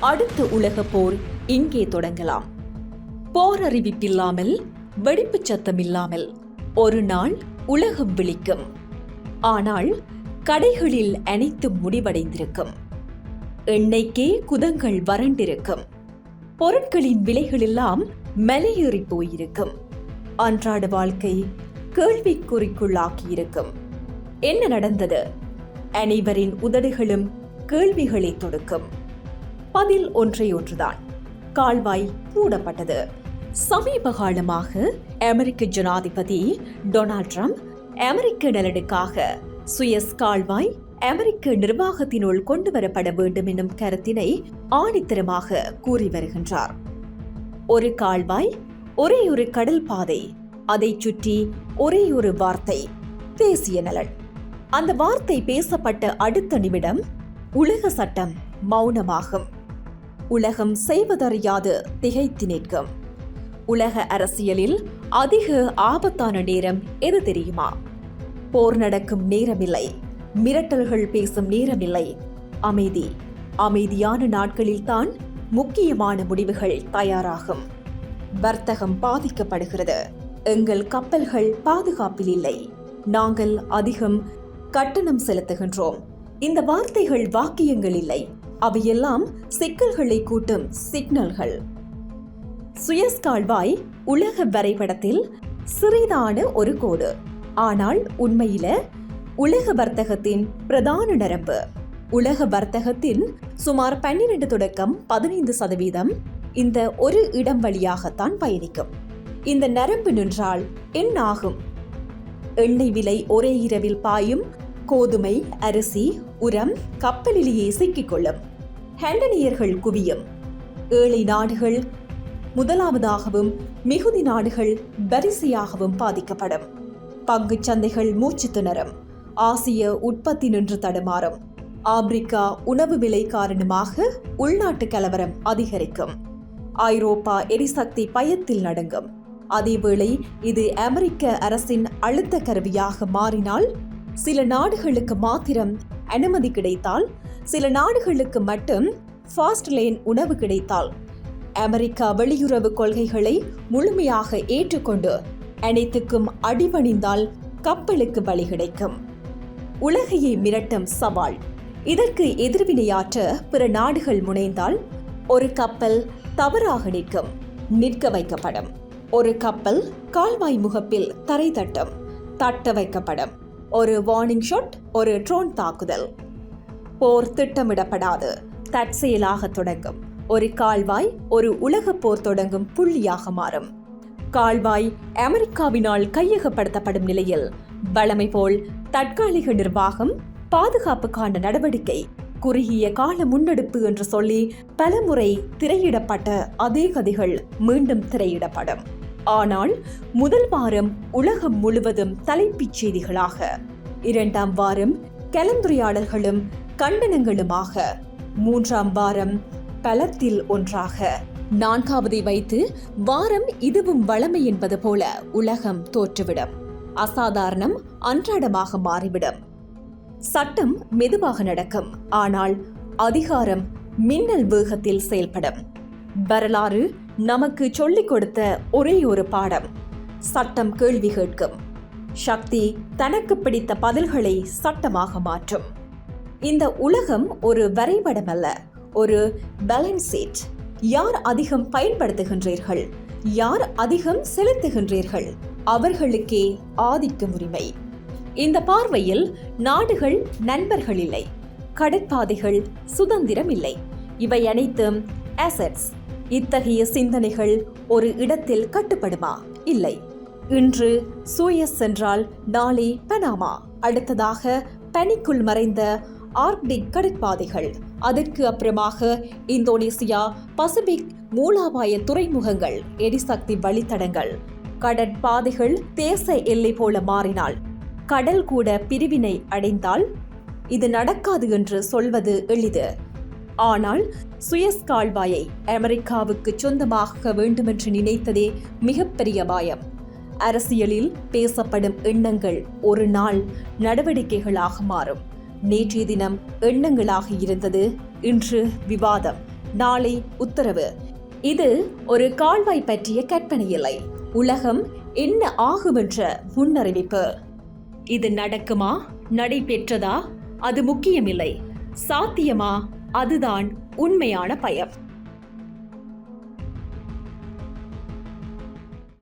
அடுத்த உலக போர் இங்கே தொடங்கலாம். போர் அறிவிப்பில்லாமல் வெடிப்புச் சத்தம் இல்லாமல் ஒரு நாள் உலகம் விழிக்கும். ஆனால் கடைகளில் அனைத்தும் முடிவடைந்திருக்கும். எண்ணெய்க்கே குதங்கள் வறண்டிருக்கும். பொருட்களின் விலைகளெல்லாம் மலையேறி போயிருக்கும். அன்றாட வாழ்க்கை கேள்விக்குறிக்குள்ளாக்கியிருக்கும். என்ன நடந்தது? அனைவரின் உதடுகளும் கேள்விகளை தொடுக்கும். பதில் ஒன்றையொன்றுதான். கால்வாய் மூடப்பட்டது. சமீப காலமாக அமெரிக்க ஜனாதிபதி டொனால்ட் ட்ரம்ப் அமெரிக்க நலனுக்காக சுயஸ் கால்வாய் அமெரிக்க நிர்வாகத்தினுள் கொண்டு வரப்பட வேண்டும் என்னும் கருத்தினை ஆணித்தரமாக கூறி வருகின்றார். ஒரு கால்வாய் ஒரே ஒரு கடல் பாதை அதைச் சுற்றி ஒரே ஒரு வார்த்தை தேசிய நலன். அந்த வார்த்தை பேசப்பட்ட அடுத்த நிமிடம் உலக சட்டம் மௌனமாகும். உலகம் செய்வதறியாது திகைத்து நிற்கும். உலக அரசியலில் அதிக ஆபத்தான நேரம் எது தெரியுமா? போர் நடக்கும் நேரமில்லை. மிரட்டல்கள் பேசும் நேரமில்லை. அமைதி. அமைதியான நாட்களில்தான் முக்கியமான முடிவுகள் தயாராகும். வர்த்தகம் பாதிக்கப்படுகிறது. எங்கள் கப்பல்கள் பாதுகாப்பில் இல்லை. நாங்கள் அதிகம் கட்டணம் செலுத்துகின்றோம். இந்த வார்த்தைகள் வாக்கியங்கள் இல்லை. அவையெல்லாம் சிக்கல்களை கூட்டும் சிக்னல்கள். சுயஸ் கால்வாய் உலக வரைபடத்தில் சிறிதான ஒரு கோடு. ஆனால் உண்மையில உலக வர்த்தகத்தின் பிரதான நரம்பு. உலக வர்த்தகத்தின் சுமார் பன்னிரண்டு தொடக்கம் பதினைந்து சதவீதம் இந்த ஒரு இடம் வழியாகத்தான் பயணிக்கும். இந்த நரம்பு நின்றால் என்ன ஆகும் எண்ணெய் விலை ஒரே இரவில் பாயும் கோதுமை அரிசி உரம் கப்பலிலேயே சிக்கிக்கொள்ளும் ஹெண்டனியர்கள் குவியும். ஏழை நாடுகள் முதலாவதாகவும் மிகுதி நாடுகள் வரிசையாகவும் பாதிக்கப்படும். பங்குச் சந்தைகள் மூச்சு திணறும். ஆசிய உற்பத்தி நின்று தடுமாறும். ஆப்பிரிக்கா உணவு விலை காரணமாக உள்நாட்டு கலவரம் அதிகரிக்கும். ஐரோப்பா எரிசக்தி பயத்தில் நடுங்கும். அதேவேளை இது அமெரிக்க அரசின் அழுத்த கருவியாக மாறினால் சில நாடுகளுக்கு மாத்திரம் அனுமதி கிடைத்தால் சில நாடுகளுக்கு மட்டும் ஃபாஸ்ட் லேன் உணவு கிடைத்தால். அமெரிக்கா வெளியுறவு கொள்கைகளை முழுமையாக ஏற்றுக்கொண்டு அனைத்துக்கும் அடிபணிந்தால் கப்பலுக்கு வழி கிடைக்கும். உலகையை மிரட்டும் சவால். இதற்கு எதிர்வினையாற்ற பிற நாடுகள் முனைந்தால் ஒரு கப்பல் தவறாக நிற்கும் நிற்க வைக்கப்படும். ஒரு கப்பல் கால்வாய் முகப்பில் தரை தட்டும் தட்ட வைக்கப்படும். ஒரு வார்னிங் ஷாட் ஒரு ட்ரோன் தாக்குதல். போர் திட்டமிடப்படாது. தற்செயலாக தொடங்கும். ஒரு கால்வாய் ஒரு உலக போர் தொடங்கும் புள்ளியாக மாறும். கால்வாய் அமெரிக்காவினால் கையகப்படுத்தப்படும் நிலையில் வளமை போல் தற்காலிக நிர்வாகம் பாதுகாப்புக்கான நடவடிக்கை குறுகிய கால முன்னெடுப்பு என்று சொல்லி பலமுறை திரையிடப்பட்ட அதே கதைகள் மீண்டும் திரையிடப்படும். ஆனால் முதல் வாரம் உலகம் முழுவதும் தலைப்புச் செய்திகளாக. இரண்டாம் வாரம் கலந்துரையாடல்களும் கண்டனங்களுமாக. மூன்றாம் வாரம் பலத்தில் ஒன்றாக. நான்காவதை வைத்து வாரம் இதுவும் வளமை என்பது போல உலகம் தோற்றுவிடும். அசாதாரணம் அன்றாடமாக மாறிவிடும். சட்டம் மெதுவாக நடக்கும். ஆனால் அதிகாரம் மின்னல் வேகத்தில் செயல்படும். வரலாறு நமக்கு சொல்லிக் கொடுத்த ஒரே ஒரு பாடம். சட்டம் கேள்வி கேட்கும். சக்தி தனக்கு பிடித்த பதில்களை சட்டமாக மாற்றும். இந்த உலகம் ஒரு வரைபடம் அல்ல ஒரு பேலன்ஸ் சீட் யார் அதிகம் பயன்படுத்துகின்றீர்கள்? யார் அதிகம் செலுத்துகின்றீர்கள்? அவர்களுக்கே ஆதிக்கம் உரிமை. இந்த பார்வையில் நாடுகள் நண்பர்கள் இல்லை கடற்பாதைகள் சுதந்திரம் இல்லை. இவை அனைத்தும் அசட்ஸ் இத்தகைய சிந்தனைகள் ஒரு இடத்தில் கட்டுப்படுமா? இல்லை. இன்று சூயஸ் சென்றால் நாளை பனாமா. அடுத்ததாக பனிக்குள் மறைந்த ஆர்க்டிக் கடற்பாதைகள். அதற்கு அப்புறமாக இந்தோனேசியா பசிபிக் மூலாபாய துறைமுகங்கள் எரிசக்தி வழித்தடங்கள். கடற்பாதைகள் தேச எல்லை போல மாறினால் கடல் கூட பிரிவினை அடைந்தால்? இது நடக்காது என்று சொல்வது எளிது. ஆனால் சுயஸ் கால்வாயை அமெரிக்காவுக்கு சொந்தமாக்க வேண்டுமென்று நினைத்ததே மிகப்பெரிய அபாயம் அரசியலில் பேசப்படும் எண்ணங்கள் ஒரு நாள் நடவடிக்கைகளாக மாறும். நேற்றைய தினம் எண்ணங்களாக இருந்தது இன்று விவாதம். நாளை உத்தரவு. இது ஒரு கால்வாய் பற்றிய கற்பனை இல்லை. உலகம் என்ன ஆகும் என்ற முன்னறிவிப்பு. இது நடக்குமா? நடைபெற்றதா? அது முக்கியமில்லை. சாத்தியமா? அதுதான் உண்மையான பயம்.